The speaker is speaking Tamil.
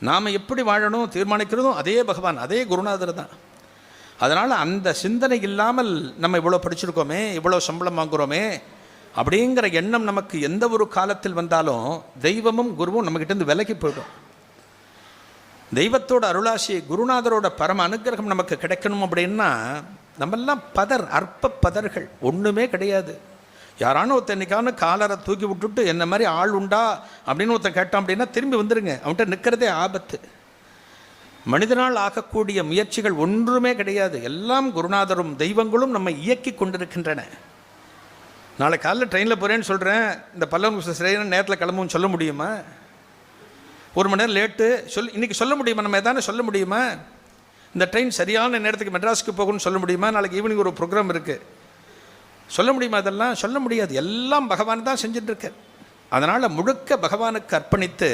நாம் எப்படி வாழணும் தீர்மானிக்கிறதும் அதே பகவான் அதே குருநாதர் தான். அதனால் அந்த சிந்தனை இல்லாமல் நம்ம இவ்வளோ படிச்சிருக்கோமே இவ்வளோ சம்பளம் வாங்குகிறோமே அப்படிங்கிற எண்ணம் நமக்கு எந்த ஒரு காலத்தில் வந்தாலும் தெய்வமும் குருவும் நம்மக்கிட்டேருந்து விலகி போயிடும். தெய்வத்தோட அருளாசி குருநாதரோட பரம அனுக்கிரகம் நமக்கு கிடைக்கணும் அப்படின்னா நம்மெல்லாம் பதர் அற்ப பதர்கள் ஒன்றுமே கிடையாது. யாரான ஒருத்தன் என்னைக்கான காலரை தூக்கி விட்டுட்டு என்ன மாதிரி ஆள் உண்டா அப்படின்னு ஒருத்தன் கேட்டான் அப்படின்னா திரும்பி வந்துடுங்க அவன்கிட்ட நிற்கிறதே ஆபத்து. மனிதனால் ஆகக்கூடிய முயற்சிகள் ஒன்றுமே கிடையாது. எல்லாம் குருநாதரும் தெய்வங்களும் நம்மை இயக்கி கொண்டிருக்கின்றன. நாளை காலைல ட்ரெயினில் போகிறேன்னு சொல்கிறேன் இந்த பல்லவங்க சரியான நேரத்தில் கிளம்புன்னு சொல்ல முடியுமா? ஒரு மணி நேரம் லேட்டு சொல் இன்றைக்கி சொல்ல முடியுமா? நம்ம எதானே சொல்ல முடியுமா? இந்த ட்ரெயின் சரியான நேரத்துக்கு மெட்ராஸுக்கு போகணும்னு சொல்ல முடியுமா? நாளைக்கு ஈவினிங் ஒரு ப்ரோக்ராம் இருக்குது சொல்ல முடியுமா அதெல்லாம் சொல்ல முடியாது. எல்லாம் பகவான் தான் செஞ்சுட்டு அதனால் முழுக்க பகவானுக்கு அர்ப்பணித்து